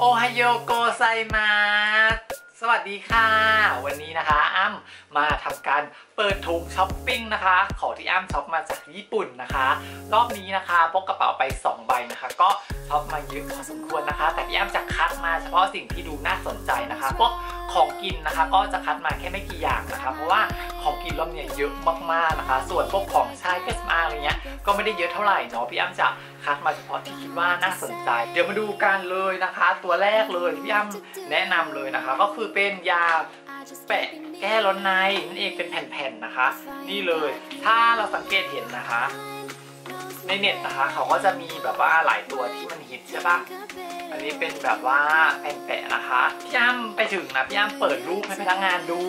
โอไฮโยโกไซมาสวัสดีค่ะ วันนี้นะคะอ้ำมาทำการเปิดถุงช้อปปิ้งนะคะของที่อ้ำช็อปมาจากญี่ปุ่นนะคะ รอบนี้นะคะพกกระเป๋าไป 2 ใบนะคะ ก็ช็อปมาเยอะพอสมควรนะคะ แต่พี่อ้ำจะคัดมาเฉพาะสิ่งที่ดูน่าสนใจนะคะพวกของกินนะคะ ก็จะคัดมาแค่ไม่กี่อย่างนะคะ เพราะว่าของกินรอบเนี้ยเยอะมากๆนะคะ ส่วนพวกของใช้เครื่องสำอางอะไรเงี้ยก็ไม่ได้เยอะเท่าไหร่เนาะพี่อ้ำจะ มาเฉพาะที่คิดว่าน่าสนใจ เดี๋ยวมาดูกันเลยนะคะ ตัวแรกเลยที่พี่อ้ำแนะนำเลยนะคะ ก็คือเป็นยาแปะแก้ร้อนในนั่นเองเป็นแผ่นๆนะคะ นี่เลย ถ้าเราสังเกตเห็นนะคะ ในเน็ตนะคะเขาก็จะมีแบบว่าหลายตัวที่มันฮิตใช่ปะอันนี้เป็นแบบว่าแผ่นแปะนะคะพี่อ้ำไปถึงนะพี่อ้ำเปิดรูปให้พนักงานดู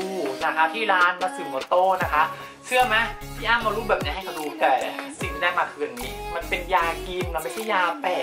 นะคะ ที่ร้านมาสึโมโต้นะคะ เชื่อไหมพี่อ้ำมารูปแบบนี้ให้เขาดูแต่สิ่งที่ได้มาคืออันนี้ มันเป็นยากินมันไม่ใช่ยาแปะ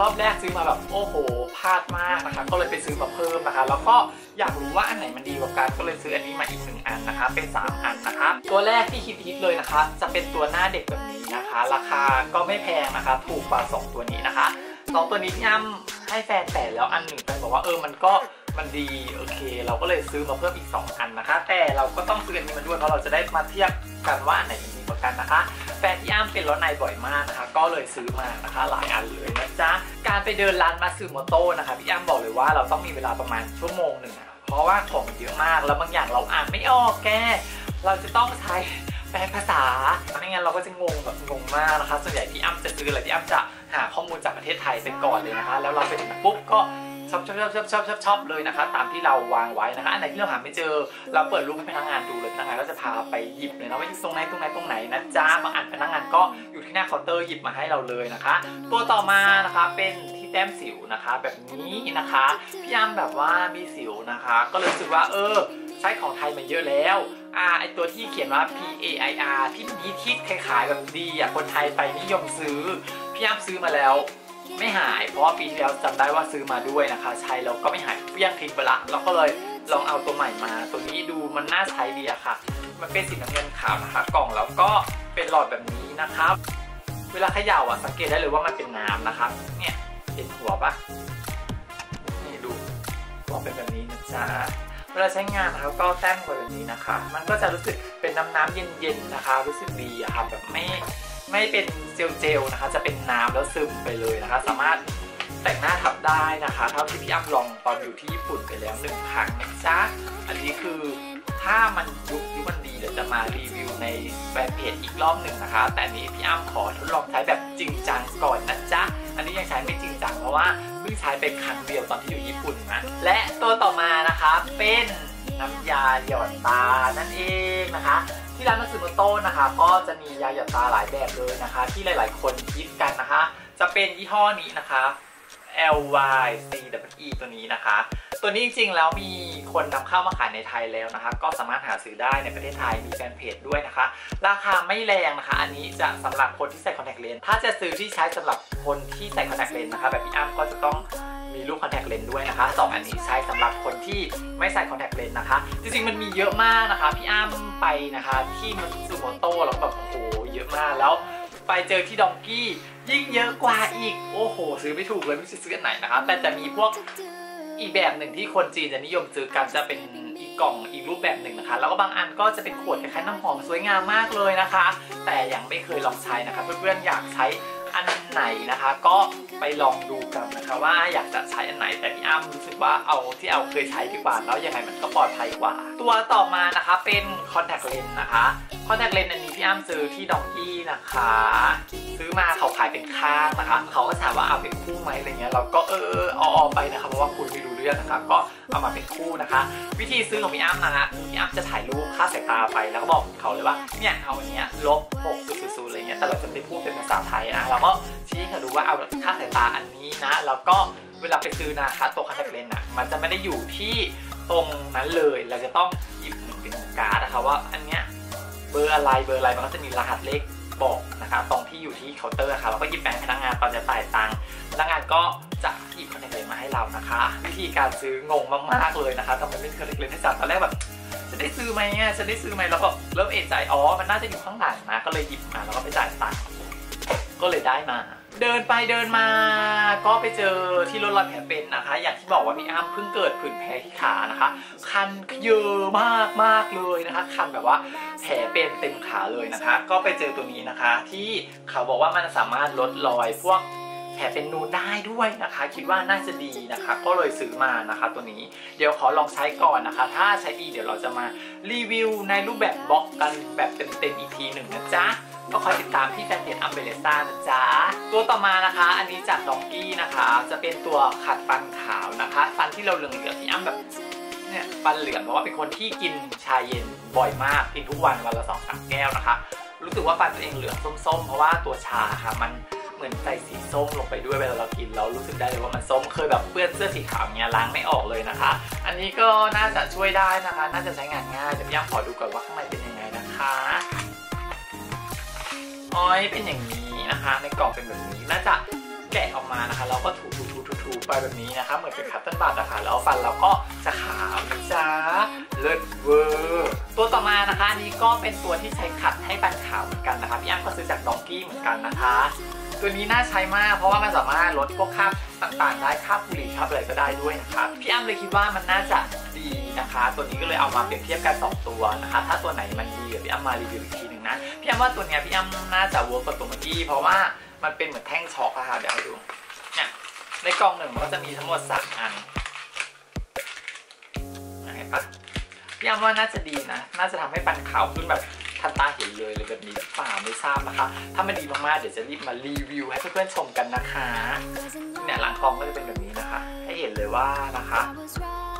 รอบแรกซื้อมาแบบโอ้โหพลาดมากนะคะ ก็เลยไปซื้อมาเพิ่มนะคะ แล้วก็อยากรู้ว่าอันไหนมันดีกว่ากันก็เลยซื้ออันนี้มาอีกหนึ่งอันนะคะ เป็น 3 อันนะคะ ตัวแรกที่ฮิตๆเลยนะคะ จะเป็นตัวหน้าเด็กแบบนี้นะคะ ราคาก็ไม่แพงนะคะ ถูกกว่า 2 ตัวนี้นะคะสองตัวนี้พี่ำให้แฟนแต่แล้วอันหนึ่งแฟนบอกว่าเออมันก็มันดีโอเค เราก็เลยซื้อมาเพิ่มอีก 2 อันนะคะ แต่เราก็ต้องซื้ออันนี้มาด้วยเพราะเราจะได้มาเทียบกันว่าอันไหนมันดี กันนะคะ แฟนที่อ้ำเป็นรถในบ่อยมากนะคะ ก็เลยซื้อมานะคะหลายอันเลยนะจ๊ะ การไปเดินร้านมาซึโมโต้นะคะพี่อ้ำบอกเลยว่าเราต้องมีเวลาประมาณชั่วโมงหนึ่งเพราะว่าของเยอะมากแล้วบางอย่างเราอ่านไม่ออกแก เราจะต้องใช้แปลภาษาไม่งั้นเราก็จะงงแบบงงมากนะคะ ส่วนใหญ่พี่อ้ำจะซื้ออะไรพี่อ้ำจะหาข้อมูลจากประเทศไทยไปก่อนเลยนะคะ แล้วเราไปถึงปุ๊บก็ ชอบชอบชอบชอบชอบชอบชอบเลยนะคะ ตามที่เราวางไว้นะคะ อันไหนที่เราหาไม่เจอ เราเปิดรูปให้พนักงานดูเลยพนักงานก็จะพาไปหยิบเลยนะว่าอยู่ตรงไหนตรงไหนตรงไหนนะจ๊ะบางอันพนักงานก็อยู่ที่หน้าเคาน์เตอร์หยิบมาให้เราเลยนะคะ ตัวต่อมานะคะเป็นที่แต้มสิวนะคะ แบบนี้นะคะพี่อ้ำแบบว่ามีสิวนะคะ ก็เลยรู้สึกว่าเออใช้ของไทยมาเยอะแล้วอ่าไอตัวที่เขียนว่า P A I R ที่มีที่คล้ายแบบดีอะคนไทยไปนิยมซื้อพี่อ้ำซื้อมาแล้ว ไม่หายเพราะว่าปีที่แล้วจำได้ว่าซื้อมาด้วยนะคะ ใช้แล้วก็ไม่หายเฟี้ยงทิ้งไปละเราก็เลยลองเอาตัวใหม่มา ตัวนี้ดูมันน่าใช้ดีอะค่ะ มันเป็นสีน้ำเงินขาวนะคะ กล่องแล้วก็เป็นหลอดแบบนี้นะครับ เวลาเขย่าอะสังเกตได้เลยว่ามันเป็นน้ำนะครับ เนี่ยเห็นหัวปะนี่ดูหัวเป็นแบบนี้นะจ๊ะเวลาใช้งานนะครับก็แต้มกว่าแบบนี้นะคะ มันก็จะรู้สึกเป็นน้ำน้ำๆเย็นๆนะคะ รู้สึกดีอะค่ะแบบไม่ ไม่เป็นเจลๆนะคะ จะเป็นน้ำแล้วซึมไปเลยนะคะ สามารถแต่งหน้าทับได้นะคะ เท่าที่พี่อ้ำลองตอนอยู่ที่ญี่ปุ่นไปแล้วหนึ่งครั้งนะจ๊ะอันนี้คือถ้ามันยุคยุคมันดีเดี๋ยวจะมารีวิวในแฟนเพจอีกรอบหนึ่งนะคะ แต่นี้พี่อ้ำขอทดลองใช้แบบจริงจังก่อนนะจ๊ะอันนี้ยังใช้ไม่จริงจังเพราะว่าเพิ่งใช้ไปครั้งเดียวตอนที่อยู่ญี่ปุ่นนะและตัวต่อมานะคะเป็น น้ำยาหยอดตานั่นเองนะคะ ที่ร้านมัตสึโมโต้นะคะ ก็จะมียาหยอดตาหลายแบบเลยนะคะ ที่หลาย ๆ คนคิดกันนะคะ จะเป็นยี่ห้อนี้นะคะ L Y C W E ตัวนี้นะคะ ตัวนี้จริง ๆ แล้วมีคนนำเข้ามาขายในไทยแล้วนะคะ ก็สามารถหาซื้อได้ในประเทศไทยมีแฟนเพจด้วยนะคะ ราคาไม่แรงนะคะ อันนี้จะสำหรับคนที่ใส่คอนแทคเลนส์ถ้าจะซื้อที่ใช้สำหรับคนที่ใส่คอนแทคเลนส์นะคะ แบบพี่อ้ำก็จะต้อง มีรูปคอนแทคเลนส์ด้วยนะคะสองอันนี้ใช้สำหรับคนที่ไม่ใส่คอนแทคเลนส์นะคะ จริงๆมันมีเยอะมากนะคะ พี่อ้ำไปนะคะที่มัตสึโมโต้แล้วแบบโอ้โหเยอะมากแล้วไปเจอที่ดองกี้ยิ่งเยอะกว่าอีก โอ้โห ซื้อไม่ถูกเลยไม่รู้จะซื้ออันไหนนะคะแต่จะมีพวกอีกแบบหนึ่งที่คนจีนจะนิยมซื้อกันจะเป็นอีกกล่องอีกรูปแบบหนึ่งนะคะ แล้วก็บางอันก็จะเป็นขวดคล้ายๆน้ำหอมสวยงามมากเลยนะคะ แต่ยังไม่เคยลองใช้นะคะ เพื่อนๆอยากใช้ อันไหนนะคะ ก็ไปลองดูกันนะคะว่าอยากจะใช้อันไหนแต่พี่อ้ำรู้สึกว่าเอาที่เอาเคยใช้ดีกว่าแล้วยังไงมันก็ปลอดภัยกว่า ตัวต่อมานะคะเป็นคอนแทคเลนส์นะคะคอนแทคเลนส์อัน อ้ำซื้อที่ดองกี้นะคะ ซื้อมาเขาขายเป็นข้างนะคะ เขาก็ถามว่าเอาเป็นคู่ไหมอะไรเงี้ย เราก็เออเออออไปนะคะ เพราะว่าคุณไม่รู้เรื่องนะคะ ก็เอามาเป็นคู่นะคะ วิธีซื้อของพี่อ้ำนะคะพี่อ้ำจะถ่ายรูปค่าสายตาไป แล้วก็บอกเขาเลยว่า เนี่ยเอาอันเนี้ยลบ6 0 0อะไรเงี้ย แต่เราจะไม่พูดเป็นภาษาไทยนะ เราก็ชี้ให้เขาดูว่าเอาค่าสายตาอันนี้นะ แล้วก็เวลาไปซื้อนะคะตัวคอนแทคเลนส์อะ มันจะไม่ได้อยู่ที่ตรงนั้นเลย เราจะต้องหยิบเหมือนเป็นการ์ดนะคะว่าอันเนี้ย บอร์อะไรเบอร์อะไรมันก็จะมีรหัสเลขบอกนะคะตรงที่อยู่ที่เคาน์เตอร์ค่ะเราก็หยิบแบงค์พนักงานตอนจะจ่ายตังค์พนักงานก็จะหยิบคอนแทคเลนส์มาให้เรานะคะ วิธีการซื้องงมากๆเลยนะคะทำไมไม่เคอนแทคเลนส์ให้จับตอนแรกแบบจะได้ซื้อไหมอะจะได้ซื้อไหมแล้วก็เริ่มเอะใจอ๋อมันน่าจะอยู่ข้างหลังนะก็เลยหยิบมาแล้วก็ไปจ่ายตังค์ก็เลยได้มา เดินไปเดินมาก็ไปเจอที่รถรอยแผลเป็นนะคะ อย่างที่บอกว่าพี่อ้ำเพิ่งเกิดผื่นแผลที่ขานะคะ คันเยอะมากมากเลยนะคะ คันแบบว่าแผลเป็นเต็มขาเลยนะคะ ก็ไปเจอตัวนี้นะคะ ที่เขาบอกว่ามันสามารถลดรอยพวกแผลเป็นนูนได้ด้วยนะคะ คิดว่าน่าจะดีนะคะ ก็เลยซื้อมานะคะตัวนี้เดี๋ยวขอลองใช้ก่อนนะคะ ถ้าใช้ดีเดี๋ยวเราจะมารีวิวในรูปแบบบล็อกกันแบบเต็มๆอีกทีหนึ่งนะจ๊ะ ก็คอยติดตามที่แฟนเพจอัมเบเลซ่านะจ๊ะ ตัวต่อมานะคะ อันนี้จากดองกี้นะคะ จะเป็นตัวขัดฟันขาวนะคะ ฟันที่เราเหลืองเหลืองที่อ้ำแบบเนี่ยฟันเหลืองเพราะว่าเป็นคนที่กินชาเย็นบ่อยมากกินทุกวันวันละสองสามแก้วนะคะ รู้สึกว่าฟันตัวเองเหลืองส้มๆ เพราะว่าตัวชาค่ะมันเหมือนใส่สีส้มลงไปด้วยเวลาเรากินเรารู้สึกได้เลยว่ามันส้มเคยแบบเปื้อนเสื้อสีขาวเนี้ยล้างไม่ออกเลยนะคะ อันนี้ก็น่าจะช่วยได้นะคะ น่าจะใช้งานง่ายเดี๋ยวพี่ย่างขอดูก่อนว่าข้างในเป็นยังไงนะคะ อ้อยเป็นอย่างนี้นะคะ ในกล่องเป็นแบบนี้น่าจะแกะออกมานะคะ เราก็ถูถูถูถูถูไปแบบนี้นะคะ เหมือนเป็นคัตเติ้ลบัตนะคะแล้วฟันเราก็จะขาวนะจ๊ะเลิศเวอร์ตัวต่อมานะคะนี้ก็เป็นตัวที่ใช้ขัดให้ฟันขาวเหมือนกันนะคะพี่อ้ำก็ซื้อจากดองกี้เหมือนกันนะคะ ตัวนี้น่าใช้มากเพราะว่ามันสามารถลดพวกคราบต่างๆ ได้คราบบุหรี่คราบอะไรก็ได้ด้วยนะคะพี่อ้ำเลยคิดว่ามันน่าจะดีนะคะ ตัวนี้ก็เลยเอามาเปรียบเทียบกัน 2 ตัวนะคะ ถ้าตัวไหนมันดีเดี๋ยวพี่อ้ำมารีวิวอีกที นะ พี่อ้ำว่าตัวเนี้ยพี่อ้ำน่าจะเวิร์กกว่าตัวเมื่อกี้เพราะว่ามันเป็นเหมือนแท่งช็อคอะค่ะเดี๋ยวให้ดูเนี่ยในกล่องหนึ่งมันก็จะมีทั้งหมดสามอันเห็นปะพี่อ้ำว่าน่าจะดีนะ น่าจะทำให้ปันขาวขึ้นแบบ ทันตาเห็นเลยเลยแบบนี้หรือเปล่าไม่ทราบนะคะ ถ้ามันดีมากๆเดี๋ยวจะรีบมารีวิวให้เพื่อนๆชมกันนะคะเนี่ยหลังกล้องก็จะเป็นแบบนี้นะคะ ให้เห็นเลยว่านะคะ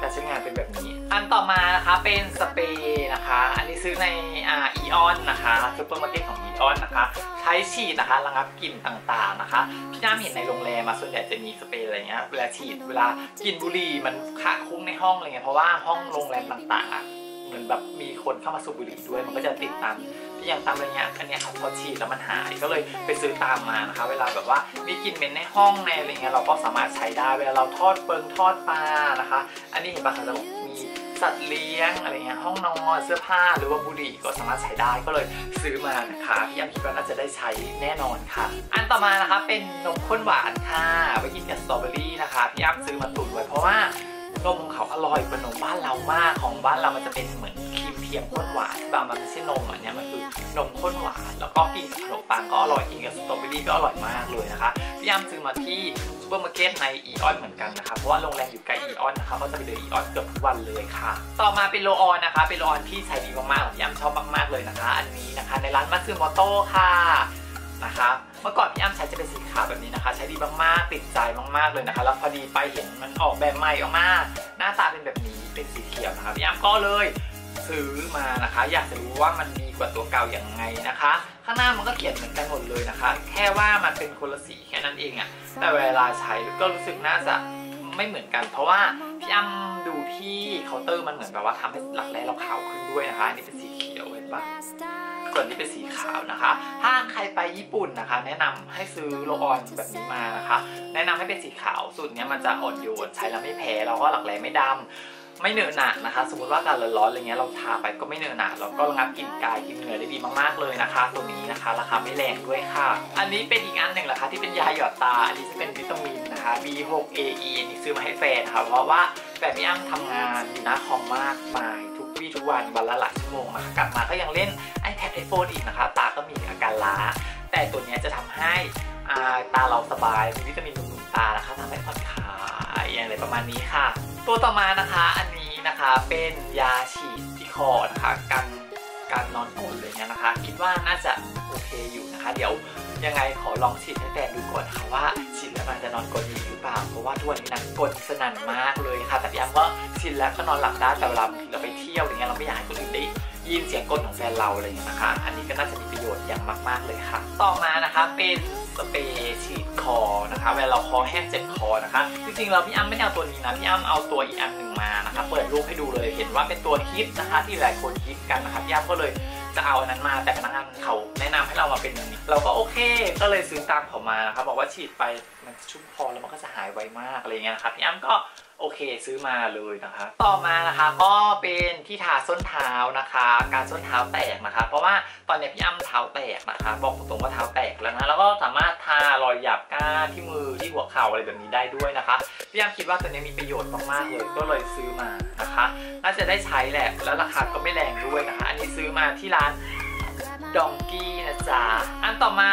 การใช้งานเป็นแบบนี้ อันต่อมานะคะเป็นสเปรย์นะคะ อันนี้ซื้อในอ่าอีออนนะคะซูเปอร์มาร์เก็ตของอีออนนะคะ ใช้ฉีดนะคะระงับกลิ่นต่างๆนะคะ พี่น้ำเห็นในโรงแรมมาส่วนใหญ่จะมีสเปรย์อะไรเงี้ย เวลาฉีดเวลากลิ่นบุหรี่มันคะคุ้งในห้องอะไรเงี้ย เพราะว่าห้องโรงแรมต่างๆ มือนแบบมีคนเข้ามาสูบบุหรี่ด้วย มันก็จะติดตามที่ยังตามอะไรเงี้ยอันเนี้ยพอฉีดแล้วมันหายก็เลยไปซื้อตามมานะคะ เวลาแบบว่ามีกลิ่นเหม็นในห้องในอะไรเงี้ยเราก็สามารถใช้ได้เวลาเราทอดเปิงทอดปลานะคะ อันนี้เห็นปะคะเรามีสัตว์เลี้ยงอะไรเงี้ยห้องนอนเสื้อผ้าหรือว่าบุหรี่ก็สามารถใช้ได้ก็เลยซื้อมานะคะพี่ยำคิดว่าน่าจะได้ใช้แน่นอนค่ะ อันต่อมานะคะเป็นนมข้นหวานค่ะไปกินกับสตรอเบอรี่นะคะพี่ยำซื้อมาตุนไว้เพราะว่า นมของเขาอร่อยกว่านมบ้านเรามากของบ้านเรามันจะเป็นเหมือนครีมเทียมข้นหวานที่บางมันไม่ใช่นมอันเนี้ยมันคือนมข้นหวานแล้วก็กินกับขนมปังก็อร่อยกินกับสตรอเบอรี่ก็อร่อยมากเลยนะคะพี่ยำซื้อมาที่ซูเปอร์มาร์เก็ตในอีออนเหมือนกันนะคะเพราะว่าโรงแรมอยู่ใกล้อีออนนะคะก็จะไปเดินอีออนเกือบทุกวันเลยค่ะ ต่อมาเป็นโลออนนะคะเป็นโลออนที่ใช้ดีมากๆพี่ยำชอบมากๆเลยนะคะ อันนี้นะคะ ในร้านมัตสึโมโต้ค่ะ นะคะ เมื่อก่อนพี่อ้ำใช้จะเป็นสีขาวแบบนี้นะคะ ใช้ดีมากๆติดใจมากๆเลยนะคะ แล้วพอดีไปเห็นมันออกแบบใหม่ออกมาหน้าตาเป็นแบบนี้เป็นสีเขียวนะคะพี่อ้ำก็เลยซื้อมานะคะ อยากจะรู้ว่ามันดีกว่าตัวเก่าอย่างไงนะคะ ข้างหน้ามันก็เขียนเหมือนกันหมดเลยนะคะ แค่ว่ามันเป็นคนละสีแค่นั้นเองอะแต่เวลาใช้ก็รู้สึกน่าจะไม่เหมือนกัน เพราะว่าพี่อ้ำดูที่เคาน์เตอร์มันเหมือนแบบว่าทำให้หลักแร้เราขาวขึ้นด้วยนะคะอันนี้เป็นสีเขียวเห็นปะ ส่วนนี้เป็นสีขาวนะคะถ้าใครไปญี่ปุ่นนะคะ แนะนำให้ซื้อโลออนแบบนี้มานะคะ แนะนำให้เป็นสีขาวสูตรนี้มันจะอ่อนโยนใช้แล้วไม่แพ้แล้วก็หลักแร้ไม่ดำไม่เหนอะหนะนะคะ สมมติว่าอากาศร้อนๆอะไรเงี้ยเราทาไปก็ไม่เหนอะหนะแล้วก็ระงับกลิ่นกายกลิ่นเหงื่อได้ดีมากๆเลยนะคะ ตัวนี้นะคะราคาไม่แรงด้วยค่ะ อันนี้เป็นอีกอันหนึ่งแหละคะที่เป็นยาหยอดตาอันนี้จะเป็นวิตามินนะคะ B6AE อันนี้ซื้อมาให้แฟนค่ะเพราะว่าแฟนพี่อ้ำทำงานอยู่หน้าคอมมากมาย ทุกวี่ทุกวันวันละหลายชั่วโมงนะคะกลับมาก็ยังเล่น iPad iPhone อีกนะคะตาก็มีอาการล้า แต่ตัวนี้จะทำให้ตาเราสบายมีวิตามินบำรุงตานะคะทำให้ผ่อนคลายอะไรประมาณนี้ค่ะ ตัวต่อมานะคะอันนี้นะคะเป็นยาฉีดที่คอนะคะกันการนอนกรนเลยเนี่ยนะคะ คิดว่าน่าจะโอเคอยู่นะคะ เดี๋ยว ยังไงขอลองฉีดให้แฟนดูก่อนนะคะว่าฉีดแล้วมันจะนอนกรนอีกหรือเปล่า เพราะว่าทุกวันนี้นะกรนสนั่นมากเลยค่ะ แต่พี่อ้ำว่าฉีดแล้วก็นอนหลับได้แต่เวลาเราไปเที่ยวอย่างเงี้ยเราไม่อยากให้คนอื่นได้ยินเสียงกลของแฟนเราอะไรอย่างเงี้ยนะคะ อันนี้ก็น่าจะมีประโยชน์อย่างมาก ๆเลยค่ะ ต่อมานะคะเป็นสเปรย์ฉีดคอนะคะเวลาเราคอแห้งเจ็บคอนะคะ จริงๆเราพี่อ้ำไม่ได้เอาตัวนี้นะพี่อ้ำเอาตัวอีกอันหนึ่งมานะคะ เปิดรูปให้ดูเลยเห็นว่าเป็นตัวฮิตนะคะ ที่หลายคนฮิตกันนะคะพี่อ้ำก็เลยจะเอาอันนั้นมาแต่พนักงานเขา เราก็โอเค ก็เลยซื้อตามเขามานะคะบอกว่าฉีดไปมันชุ่มคอแล้วมันก็จะหายไวมากอะไรเงี้ยนะคะพี่อ้ำก็โอเคซื้อมาเลยนะคะ ต่อมานะคะก็เป็นที่ทาส้นเท้านะคะ การส้นเท้าแตกนะคะ เพราะว่าตอนนี้พี่อ้ำเท้าแตกนะคะ บอกตรงๆว่าเท้าแตกแล้วนะแล้วก็สามารถทารอยหยาบก้าที่มือที่หัวเข่าอะไรแบบนี้ได้ด้วยนะคะพี่อ้ำคิดว่าตัวนี้มีประโยชน์มากๆเลยก็เลยซื้อมานะคะ น่าจะได้ใช้แหละแล้วราคาก็ไม่แรงด้วยนะคะ อันนี้ซื้อมาที่ร้าน ดองกี้นะจ๊ะ อันต่อมา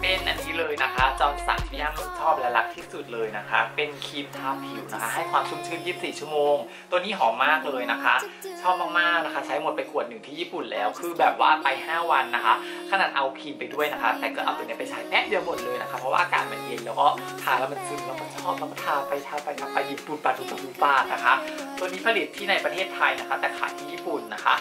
เป็นอันนี้เลยนะคะ จอร์นสันพี่ย่ำชอบและรักที่สุดเลยนะคะ เป็นครีมทาผิวนะคะ ให้ความชุ่มชื้น 24 ชั่วโมง ตัวนี้หอมมากเลยนะคะ ชอบมากๆนะคะ ใช้หมดไปขวดหนึ่งที่ญี่ปุ่นแล้ว คือแบบว่าไป 5 วันนะคะ ขนาดเอาครีมไปด้วยนะคะ แต่ก็เอาตัวนี้ไปใช้แป๊บเดียวหมดเลยนะคะ เพราะว่าอากาศมันเย็นแล้วก็ทาแล้วมันซึมแล้วก็ชอบแล้วก็ทาไปทาไปทาไปหยิบปูดปาดปูปาดปูปาดนะคะ ตัวนี้ผลิตที่ในประเทศไทยนะคะ แต่ขายที่ญี่ปุ่นนะคะ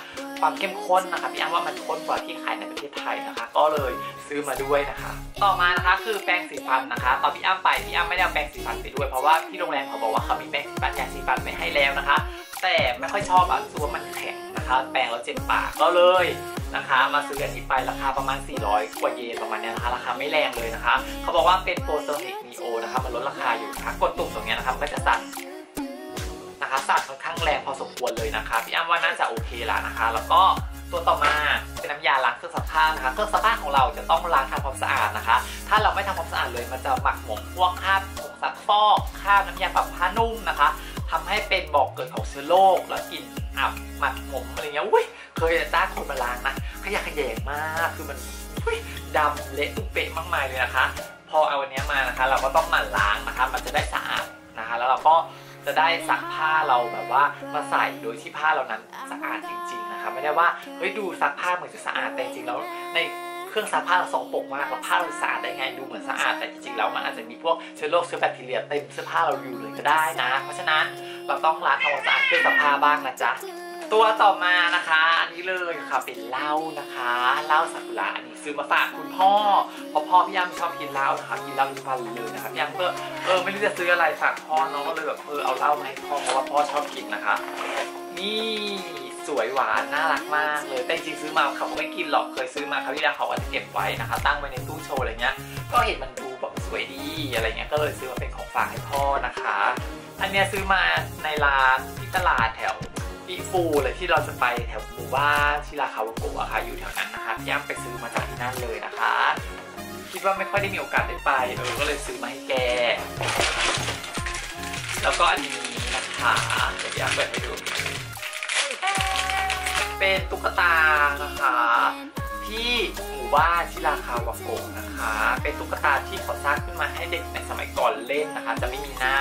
ความเข้มข้นนะคะพี่อ้ำว่ามันข้นกว่าที่ขายในประเทศไทยนะคะ ก็เลยซื้อมาด้วยนะคะ ต่อมานะคะคือแปรงสีฟันนะคะ ตอนพี่อ้ำไปพี่อ้ำไม่ได้เอาแปรงสีฟันไปด้วยเพราะว่าที่โรงแรมเขาบอกว่าเขามีแปรงสีฟันยาสีฟันไม่ให้แล้วนะคะ แต่ไม่ค่อยชอบอะรู้ว่ามันแข็งนะคะ แปรงแล้วเจ็บปากก็เลยนะคะมาซื้ออันนี้ไปราคาประมาณ 400 กว่าเยนประมาณเนี้ยนะคะราคาไม่แรงเลยนะคะ เขาบอกว่าเป็นโปรโซนิกนีโอนะคะมันลดราคาอยู่นะคะกดตุ่มตรงเนี้ยนะคะมันก็จะสั่น อสมควรเลยนะคะพี่อ้ำว่าน่าจะโอเคแล้วนะคะ แล้วก็ตัวต่อมาเป็นน้ำยาล้างเครื่องซักผ้านะคะเครื่องซักผ้าของเราจะต้องล้างทำความสะอาดนะคะ ถ้าเราไม่ทำความสะอาดเลยมันจะหมักหมมพวกคราบผงซักฟอกคราบน้ำยาปรับผ้านุ่มนะคะทำให้เป็นบอกเกิดของเชื้อโรคแล้วกลิ่นอับหมักหมมอะไรเงี้ยอุ้ยเคยจ้างคนมาล้างนะขยะแขยงมากคือมันอุ้ยดำเละตุ้มเป๊ะมากมายเลยนะคะ พอเอาอันนี้มานะคะ เราก็ต้องหมั่นล้างนะคะ มันจะได้สะอาดนะคะ แล้วเราก็ จะได้ซักผ้าเราแบบว่ามาใส่โดยที่ผ้าเรานั้นสะอาดจริง ๆนะคะไม่ได้ว่าเฮ้ยดูซักผ้าเหมือนจะสะอาดแต่จริงๆแล้วในเครื่องซักผ้าเราสกปรกมากแล้วผ้าเราสะอาดได้ไงดูเหมือนสะอาดแต่จริงๆแล้วมันอาจจะมีพวกเชื้อโรคเชื้อแบคทีเรียเต็มเสื้อผ้าเราอยู่เลยก็ได้นะ เพราะฉะนั้นเราต้องล้างทำความสะอาดเครื่องซักผ้าบ้างนะจ๊ะตัวต่อมานะคะ อันนี้เลยค่ะเป็นเหล้านะคะเหล้าซากุระอันนี้ ซื้อมาฝากคุณพ่อเพราะพ่อพี่ยำชอบกินเหล้านะคะกินเหล้าทุกวันเลยนะคะพี่ยำก็เออไม่รู้จะซื้ออะไรฝากพ่อเน้องก็เลยแบบเออเอาเหล้ามาให้พ่อเพราะว่าพ่อชอบกินนะคะ นี่สวยหวานน่ารักมากเลยแต่จริงซื้อมาเขาก็ไม่กินหรอกเคยซื้อมาคราที่แล้วเขาก็จะเก็บไว้นะคะ ตั้งไว้ในตู้โชว์อะไรเงี้ย ก็เห็นมันดูแบบสวยดีอะไรเงี้ยก็เลยซื้อมาเป็นของฝากให้พ่อนะคะ อันเนี้ยซื้อมาในร้านที่ตลาดแถว อีฟูเลยที่เราจะไปแถวหมู่บ้านชิราคาวโกะค่ะอยู่แถวนั้นนะคะพี่ย่ำไปซื้อมาจากที่นั่นเลยนะคะ คิดว่าไม่ค่อยได้มีโอกาสได้ไปเออก็เลยซื้อมาให้แก แล้วก็อันนี้นะคะเดี๋ยวพี่ย่ำเปิดให้ดูเป็นตุ๊กตานะคะที่หมู่บ้านชิราคาวโกะนะคะ เป็นตุ๊กตาที่เขาสร้างขึ้นมาให้เด็กในสมัยก่อนเล่นนะคะ จะไม่มีหน้า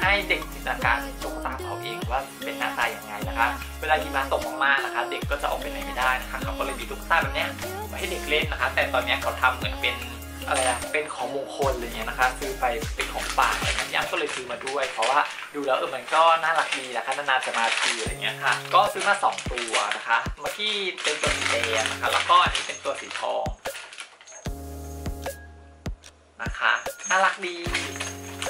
ให้เด็กจินตนาการตุ๊กตาเขาเองว่าเป็นหน้าตาอย่างไงนะคะ เวลาหิมะตกมากๆนะคะ เด็กก็จะออกไปไหนไม่ได้นะคะเขาก็เลยมีตุ๊กตาแบบเนี้ยไว้ให้เด็กเล่นนะคะ แต่ตอนเนี้ยเขาทำเหมือนเป็นอะไรอะเป็นของมงคลอะไรเงี้ยนะคะ ซื้อไปเป็นของฝากอะไรเงี้ยย่ำก็เลยซื้อมาด้วย เพราะว่าดูแล้วเออมันก็น่ารักดีนะคะนานๆจะมาทีอะไรเงี้ยค่ะ ก็ซื้อมาสองตัวนะคะ เมื่อกี้เป็นตัวสีแดงนะคะ แล้วก็อันนี้เป็นตัวสีทองนะคะ น่ารักดี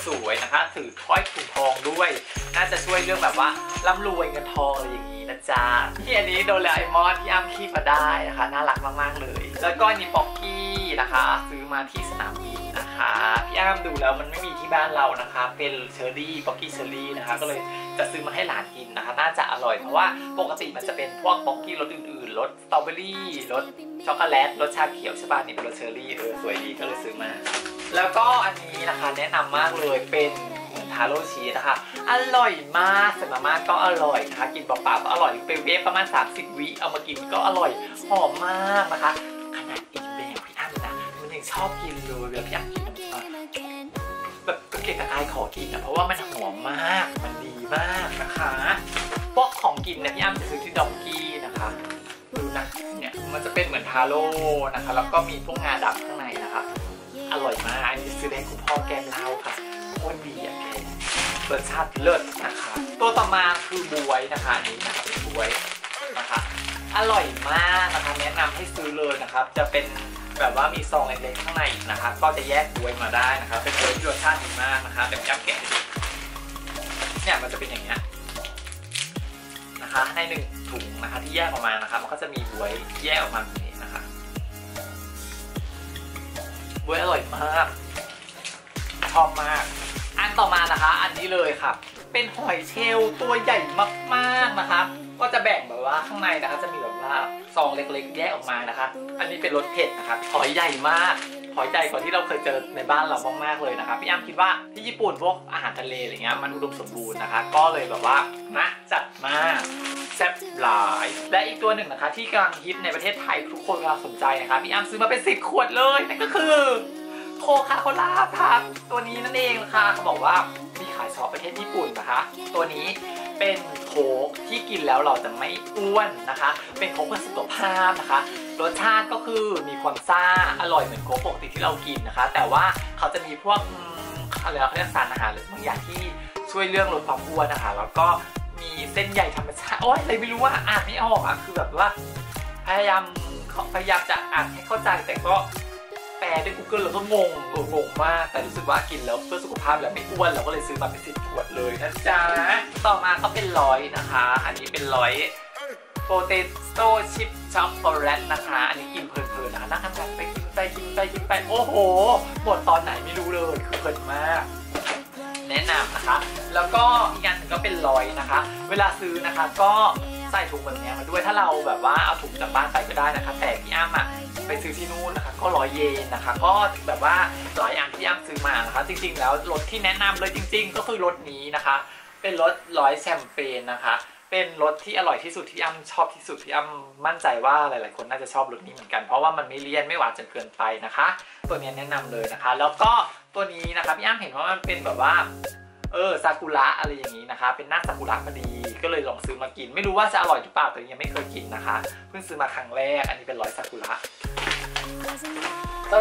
สวยนะคะถือถ้อยถุงทองด้วย น่าจะช่วยเรื่องแบบว่าร่ำรวยเงินทองอะไรอย่างนี้นะจ๊ะที่อันนี้โดเรไอมอนที่อ้ำคีบมาได้นะคะ น่ารักมากๆเลย แล้วก็อันนี้ป๊อกกี้นะคะ ซื้อมาที่สนามบินนะคะพี่อ้ำดูแล้วมันไม่มีที่บ้านเรานะคะ เป็นเชอร์รี่ป๊อกกี้เชอร์รี่นะคะก็เลย จะซื้อมาให้หลานกินนะคะ น่าจะอร่อยเพราะว่าปกติมันจะเป็นพวกป๊อกกี้รสอื่นๆรสสตรอเบอรี่รสช็อกโกแลตรสชาเขียวใช่ป่ะนี่เป็นรสเชอร์รี่เออสวยดีก็เลยซื้อมา แล้วก็อันนี้นะคะแนะนำมากเลยเป็นทาโร่ชีสนะคะ อร่อยมากสมาม่าก็อร่อยนะคะ กินเปล่าๆก็อร่อยไปเวฟประมาณ 30 วิเอามากินก็อร่อยหอมมากนะคะ ขนาดอีกแบบพี่อ้ำนะมันยังชอบกินเลยเวลาพี่อ้ำกินมันมาแบบเกียกตะกายขอกินนะเพราะว่ามันหอมมากมันดี มากนะคะพวกของกินเนี่ยพี่อ้ำจะซื้อที่ดองกี้นะคะดูนะเนี่ยมันจะเป็นเหมือนทาโร่นะคะแล้วก็มีพวกงาดำข้างในนะคะอร่อยมากอันนี้ซื้อให้คุณพ่อแกมเล้าค่ะโคตรดีอะแกรสชาติเลิศนะคะ ตัวต่อมาคือบวยนะคะอันนี้นะคะเป็นบวยนะคะอร่อยมากนะคะแนะนำให้ซื้อเลยนะครับ จะเป็นแบบว่ามีซองเล็กๆข้างในนะคะ ก็จะแยกบวยมาได้นะคะ เป็นบวยที่รสชาติดีมากนะคะเดี๋ยวย้ำแกะ นะคะในหนึ่งถุงนะคะที่แยกออกมานะคะมันก็จะมีบวยแยกออกมาแบบนี้นะคะบวยอร่อยมากชอบมาก อันต่อมานะคะ อันนี้เลยค่ะ เป็นหอยเชลล์ตัวใหญ่มากๆนะคะ ก็จะแบ่งแบบว่าข้างในนะคะ จะมีแบบว่าซองเล็กๆ แยกออกมานะคะ อันนี้เป็นรสเผ็ดนะคะหอยใหญ่มาก หอยใหญ่กว่าที่เราเคยเจอในบ้านเรามากๆเลยนะคะพี่อ้ำคิดว่าที่ญี่ปุ่นพวกอาหารทะเลอะไรเงี้ยมันอุดมสมบูรณ์นะคะ ก็เลยแบบว่านะจัดมาแซ่บหลาย และอีกตัวหนึ่งนะคะที่กำลังฮิตในประเทศไทยทุกคนกำลังสนใจนะคะพี่อ้ำซื้อมาเป็นสิบขวดเลยนั่นก็คือโคคาโคล่าพับตัวนี้นั่นเองนะคะเขาบอกว่ามีขายเฉพาะประเทศญี่ปุ่นนะคะ ตัวนี้เป็นโค้กที่กินแล้วเราจะไม่อ้วนนะคะ เป็นโค้กเพื่อสุขภาพนะคะ รสชาติก็คือมีความซ่าอร่อยเหมือนโค้กปกติที่เรากินนะคะ แต่ว่าเขาจะมีพวกอะไรเขาเรียกสารอาหารหรือบางอย่างที่ช่วยเรื่องลดความอ้วนนะคะแล้วก็มีเส้นใยธรรมชาติโอ้ยอะไรไม่รู้ว่าอ่านไม่ออกอะคือแบบว่า พยายามพยายามจะอ่านให้เข้าใจแต่ก็แปลด้วย Google แล้วก็งงเอองงมาก แต่รู้สึกว่ากินแล้วเพื่อสุขภาพแล้วไม่อ้วนเราก็เลยซื้อมาเป็นสิบขวดเลยนะจ๊ะ ต่อมาก็เป็นร้อยนะคะ อันนี้เป็นร้อย โปเตโต้ชิพช็อกโกแลตนะคะ อันนี้กินเพลินๆนะคะนั่งทำงานไปกินไปกินไปกินไป โอ้โห หมดตอนไหนไม่รู้เลย คือเพลินมาก แนะนำนะคะ แล้วก็อีกอันหนึ่งก็เป็นรอยนะคะ เวลาซื้อนะคะก็ใส่ถุงแบบนี้มาด้วยถ้าเราแบบว่าเอาถุงจากบ้านไปก็ได้นะคะ แต่พี่อ้ำอะไปซื้อที่นู่นนะคะ ก็ร้อยเยนนะคะ ก็แบบว่าหลายอันที่อ้ำซื้อมานะคะ จริง ๆ แล้วรสที่แนะนำเลยจริง ๆ ก็คือรสนี้นะคะ เป็นรสร้อยแชมเปญนะคะ เป็นรสที่อร่อยที่สุดที่อ้ำชอบที่สุดที่อ้ำมั่นใจว่าหลาย ๆ คนน่าจะชอบรสนี้เหมือนกันเพราะว่ามันไม่เลี่ยนไม่หวานจนเกินไปนะคะ ตัวนี้แนะนำเลยนะคะ แล้วก็ตัวนี้นะคะพี่อ้ำเห็นว่ามันเป็นแบบว่าเออซากุระอะไรอย่างนี้นะคะ เป็นหน้าซากุระพอดีก็เลยลองซื้อมากิน ไม่รู้ว่าจะอร่อยหรือเปล่าแต่ยังไม่เคยกินนะคะ เพิ่งซื้อมาครั้งแรกอันนี้เป็นร้อยซากุระ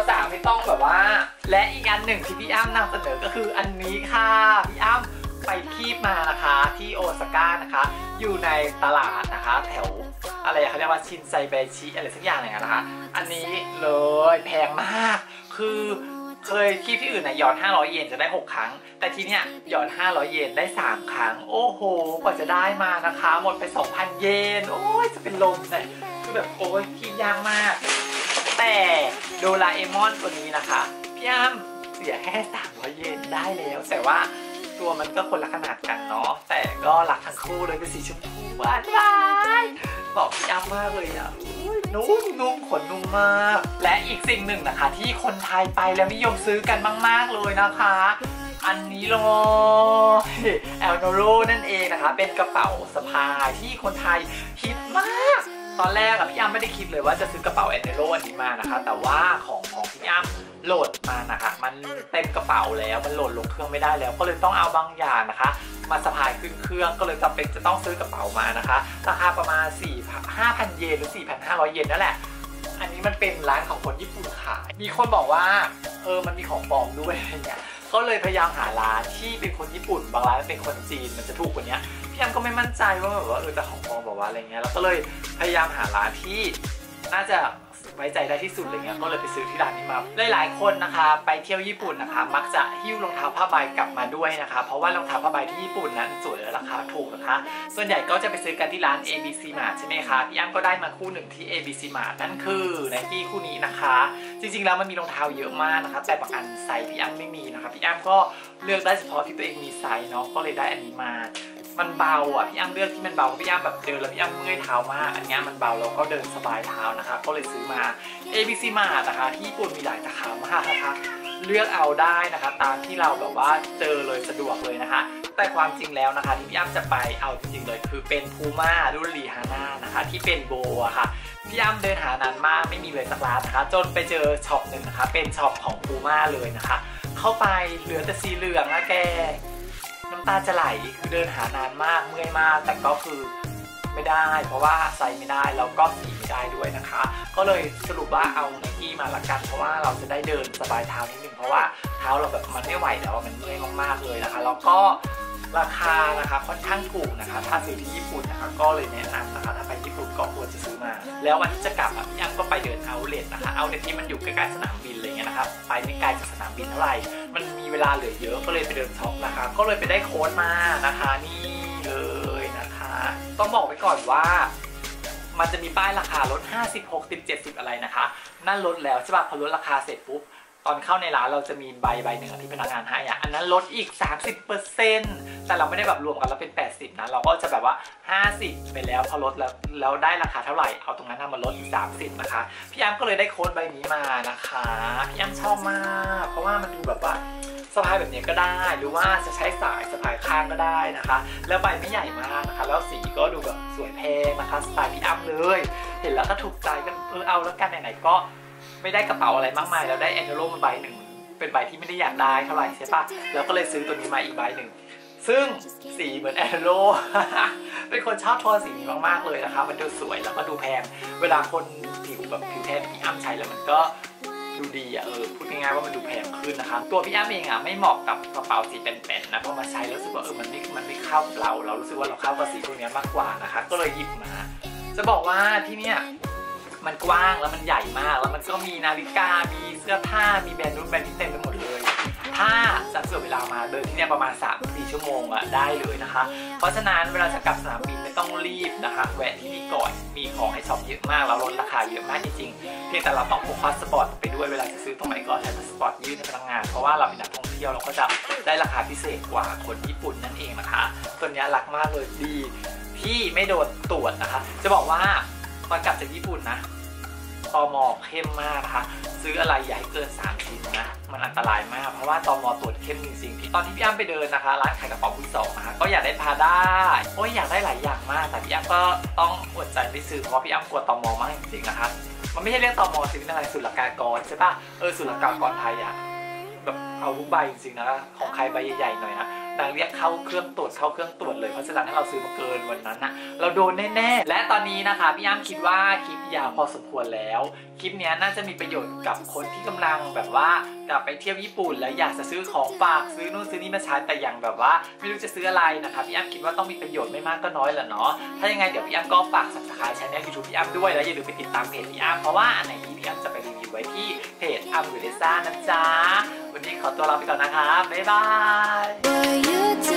สาวๆไม่ต้องแบบว่า และอีกอันหนึ่งที่พี่อ้ำนำเสนอก็คืออันนี้ค่ะพี่อ้ำ ไปคีบมานะคะที่โอซาก้านะคะ อยู่ในตลาดนะคะ แถวอะไรเขาเรียกว่าชินไซเบชิอะไรสักอย่างหนึ่งอะนะคะ อันนี้เลยแพงมาก คือเคยคีบที่อื่นนะหยอด 500 เยนจะได้ 6 ครั้ง แต่ที่เนี้ยหยอด 500 เยนได้ 3 ครั้ง โอ้โห กว่าจะได้มานะคะ หมดไป 2,000 เยน โอ้ย จะเป็นลมเลยคือแบบโอ้ยคีบยากมาก แต่โดราเอมอนตัวนี้นะคะ พี่อ้ำเสียแค่ 300 เยนได้แล้ว แต่ว่า ตัวมันก็คนละขนาดกันเนาะแต่ก็รักทั้งคู่เลยเป็นสีชมพูหวานหวานบอกพี่อ้ำมากเลยอะนุ่มนุ่มขนนุ่มมาก และอีกสิ่งหนึ่งนะคะ ที่คนไทยไปแล้วนิยมซื้อกันมาก ๆ เลยนะคะ อันนี้เลยแอลโนโรนั่นเองนะคะ เป็นกระเป๋าสะพายที่คนไทยฮิตมาก ตอนแรกอะพี่อ้ำไม่ได้คิดเลยว่าจะซื้อกระเป๋าแอนเนโรอันนี้มานะคะ แต่ว่าของของพี่อ้ำ โหลดมานะคะมันเต็มกระเป๋าแล้วมันโหลดลงเครื่องไม่ได้แล้ว ก็เลยต้องเอาบางอย่างนะคะ มาสะพายขึ้นเครื่องก็เลยจำเป็นจะต้องซื้อกระเป๋ามานะคะ ราคาประมาณ 4 5,000 เยนหรือ 4,500 เยนนั่นแหละอันนี้มันเป็นร้านของคนญี่ปุ่นขาย มีคนบอกว่า เออ มันมีของปลอมด้วยอะไรเงี้ย ก็เลยพยายามหาร้านที่เป็นคนญี่ปุ่น บางร้านเป็นคนจีน มันจะถูกกว่านี้พี่แอมก็ไม่มั่นใจว่าแบบว่าเออจะของปลอมแบบว่าอะไรเงี้ย แล้วก็เลยพยายามหาร้านที่น่าจะ ไว้ใจได้ที่สุดอะไรเงี้ยก็เลยไปซื้อที่ร้านนี้มาหลายๆคนนะคะ ไปเที่ยวญี่ปุ่นนะคะ มักจะหิ้วรองเท้าผ้าใบกลับมาด้วยนะคะ เพราะว่ารองเท้าผ้าใบที่ญี่ปุ่นนั้นสวยและราคาถูกนะคะ ส่วนใหญ่ก็จะไปซื้อกันที่ร้าน ABC Mart ใช่ไหมคะพี่อ้ำก็ได้มาคู่หนึ่งที่ ABC Mart นั่นคือไนกี้คู่นี้นะคะ จริงๆแล้วมันมีรองเท้าเยอะมากนะคะ แต่บางอันไซส์พี่อ้ำไม่มีนะคะพี่อ้ำก็เลือกได้เฉพาะที่ตัวเองมีไซส์เนาะก็เลยได้อันนี้มา มันเบาอะพี่อ้ำเลือกที่มันเบาพี่อ้ำแบบเดินแล้วพี่อ้ำเมื่อยเท้ามากอันนี้มันเบาแล้วก็เดินสบายเท้านะคะก็เลยซื้อมา ABC Mart นะคะที่ญี่ปุ่นมีหลายสาขามากนะคะเลือกเอาได้นะคะตามที่เราแบบว่าเจอเลยสะดวกเลยนะคะ แต่ความจริงแล้วนะคะที่พี่อ้ำจะไปเอาจริงๆเลยคือเป็นพูม่ารุ่นรีฮาน่านะคะที่เป็นโบอะค่ะพี่อ้ำเดินหานานมากไม่มีเลยสักร้านนะคะ จนไปเจอช็อปหนึ่งนะคะเป็นช็อปของพูม่าเลยนะคะ เข้าไปเหลือแต่สีเหลืองนะแก น้ำตาจะไหลคือเดินหานานมากเมื่อยมาก แต่ก็คือไม่ได้ เพราะว่าใส่ไม่ได้แล้วก็สีไม่ได้ด้วยนะคะ ก็เลยสรุปว่าเอาไนกี้มาละกันเพราะว่าเราจะได้เดินสบายเท้านิดนึงเพราะว่าเท้าเราแบบมันไม่ไหวแล้วมันเมื่อยมากๆเลยนะคะ แล้วก็ราคานะคะค่อนข้างถูกนะคะ ถ้าซื้อที่ญี่ปุ่นนะคะก็เลยแนะนำนะคะถ้าไปญี่ปุ่นก็ควรจะซื้อมา แล้ววันที่จะกลับอะพี่อ้ำก็ไปเดินเอาเลทนะคะเอาเลทที่มันอยู่ใกล้ๆสนามบินอะไรเงี้ยนะครับไปไม่ไกลจากสนามบินเท่าไหร่ เวลาเหลือเยอะก็เลยไปเดินช็อปนะคะ ก็เลยไปได้โค้ดมานะคะนี่เลยนะคะ ต้องบอกไว้ก่อนว่ามันจะมีป้ายราคาลด50 60 70อะไรนะคะ นั่นลดแล้วใช่ป่ะพอลดราคาเสร็จปุ๊บ ตอนเข้าในร้านเราจะมีใบใบหนึ่งที่พนักงานให้อะอันนั้นลดอีก 30%แต่เราไม่ได้แบบรวมกันแล้วเป็น 80 นะ เราก็จะแบบว่า 50 ไปแล้วพอลดแล้วแล้วได้ราคาเท่าไหร่เอาตรงนั้นมาลดอีก 30 นะคะ พี่อ้ำก็เลยได้โค้ดใบนี้มานะคะพี่อ้ำชอบมาก เพราะว่ามันดูแบบว่าสะพายแบบนี้ก็ได้ หรือว่าจะใช้สายสะพายข้างก็ได้นะคะ แล้วใบไม่ใหญ่มากนะคะ แล้วสีก็ดูแบบสวยแพงนะคะสไตล์พี่อ้ำเลย เห็นแล้วก็ถูกใจกันเออเอาแล้วกันไหนๆก็ ไม่ได้กระเป๋าอะไรมากมาย แล้วได้แอนเนโรมาใบหนึ่ง เป็นใบที่ไม่ได้อยากได้เท่าไหร่ใช่ปะแล้วก็เลยซื้อตัวนี้มาอีกใบหนึ่ง ซึ่งสีเหมือนแอนเนโรเป็นคนชอบโทนสีนี้มากๆเลยนะคะ มันดูสวยแล้วก็ดูแพง เวลาคนผิวแบบผิวแทนพี่อ้ำใช้แล้วมันก็ดูดีอะเออพูดง่ายๆว่ามันดูแพงขึ้นนะคะ ตัวพี่อ้ำเองอะไม่เหมาะกับกระเป๋าสีเป็นๆนะเพราะมาใช้แล้วรู้สึกว่าเออมันไม่มันไม่เข้าเรา เรารู้สึกว่าเราเข้ากับสีพวกนี้มากกว่านะคะ ก็เลยหยิบมา จะบอกว่าที่เนี่ย มันกว้างแล้วมันใหญ่มาก แล้วมันก็มีนาฬิกา มีเสื้อผ้า มีแบรนด์นู้นแบรนด์นี้เต็มไปหมดเลย ถ้าจะเสือเวลามาเดินที่เนี่ยประมาณ 3-4 ชั่วโมงอะได้เลยนะคะ เพราะฉะนั้นเวลาจะกลับสนามบินไม่ต้องรีบนะคะ แวะที่นี่ก่อน มีของให้ช็อปเยอะมาก แล้วลดราคาเยอะมากจริงๆ เพียงแต่เราต้องพกพาสปอร์ตไปด้วยเวลาจะซื้อตรงไหนก็ใช้พาสปอร์ตยื่นให้พนักงาน เพราะว่าเราเป็นนักท่องเที่ยวเราก็จะได้ราคาพิเศษกว่าคนญี่ปุ่นนั่นเองนะคะ ตัวนี้ยรักมากเลยดีที่ไม่โดนตรวจนะคะ จะบอกว่าตอนกลับจากญี่ปุ่นนะ ตอมอเข้มมากนะคะซื้ออะไรอย่าให้เกิน3ชิ้นนะ มันอันตรายมาก เพราะว่าตอมอตรวจเข้มจริงๆที่ตอนที่พี่อ้ำไปเดินนะคะร้านขายกระเป๋ามือสองนะคะก็อยากได้พาได้โอ้ยอยากได้หลายอย่างมาก แต่พี่อ้ำก็ต้องอดใจไม่ซื้อเพราะพี่อ้ำกลัวตอมอมากจริงๆนะคะมันไม่ใช่เรียกตอมอสิเป็นอะไรศุลกากรใช่ปะเออศุลกากรไทยอะแบบเอาทุกใบจริงๆนะของใครใบใหญ่ๆหน่อยนะ นางเรียกเข้าเครื่องตรวจเข้าเครื่องตรวจเลยเพราะฉะนั้นถ้าเราซื้อมาเกินวันนั้นนะเราโดนแน่ๆ และตอนนี้นะคะพี่อ้ำคิดว่าคลิปยาวพอสมควรแล้ว คลิปนี้น่าจะมีประโยชน์กับคนที่กำลังแบบว่า กลับไปเที่ยวญี่ปุ่น แล้วอยากจะซื้อของฝากซื้อนู่นซื้อนี่มาใช้แต่อย่างแบบว่า ไม่รู้จะซื้ออะไรนะครับพี่อ้ำคิดว่าต้องมีประโยชน์ไม่มากก็น้อยแหละเนาะถ้ายังไงเดี๋ยวพี่อ้ำก็ฝากสับสกายช่องยูทูบพี่อ้ำด้วยแล้วอย่าลืมไปติดตามเพจพี่อ้ำเพราะว่าอันไหนที่พี่อ้ำจะไปรีวิวไว้ที่เพจอ้ำหรือเดซ่านะจ๊ะวันนี้ขอตัวลาไปก่อนนะครับบ๊ายบา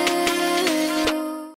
ย